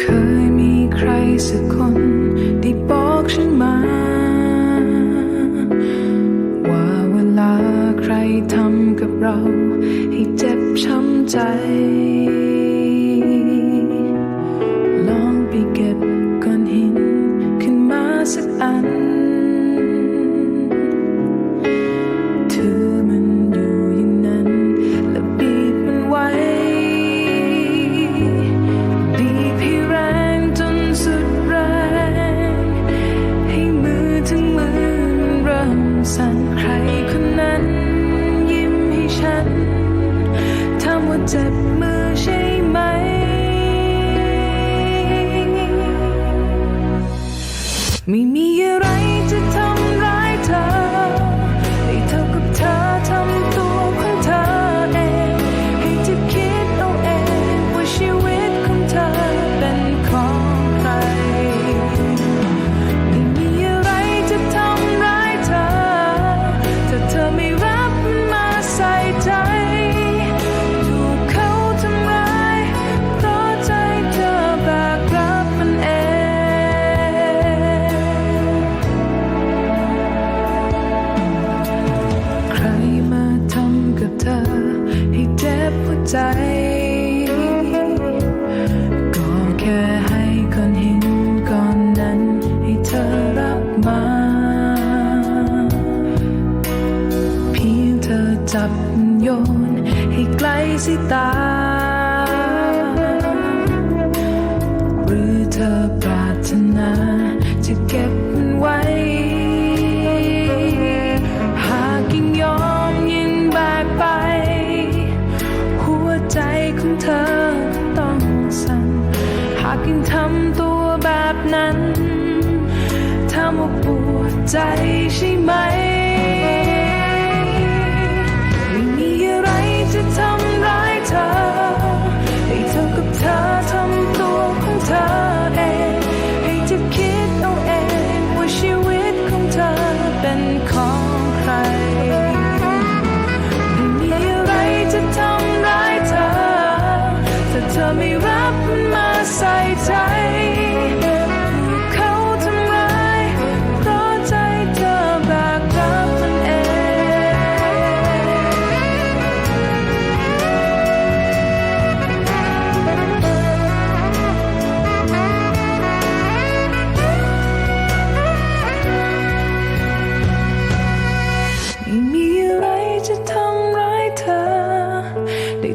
เคยมีใครสักคนที่บอกฉันมา ว่าเวลาใครทำกับเราให้เจ็บช้ำใจ accept โยนให้ไกลสิตา หรือเธอปรารถนา จะเก็บมันไว้ หากยิ่งยอมยิ่งแบกไป หัวใจของเธอต้องสั่นหากยิ่งทำตัวแบบนั้นทำว่ปวดใจใช่ไหม Oh. They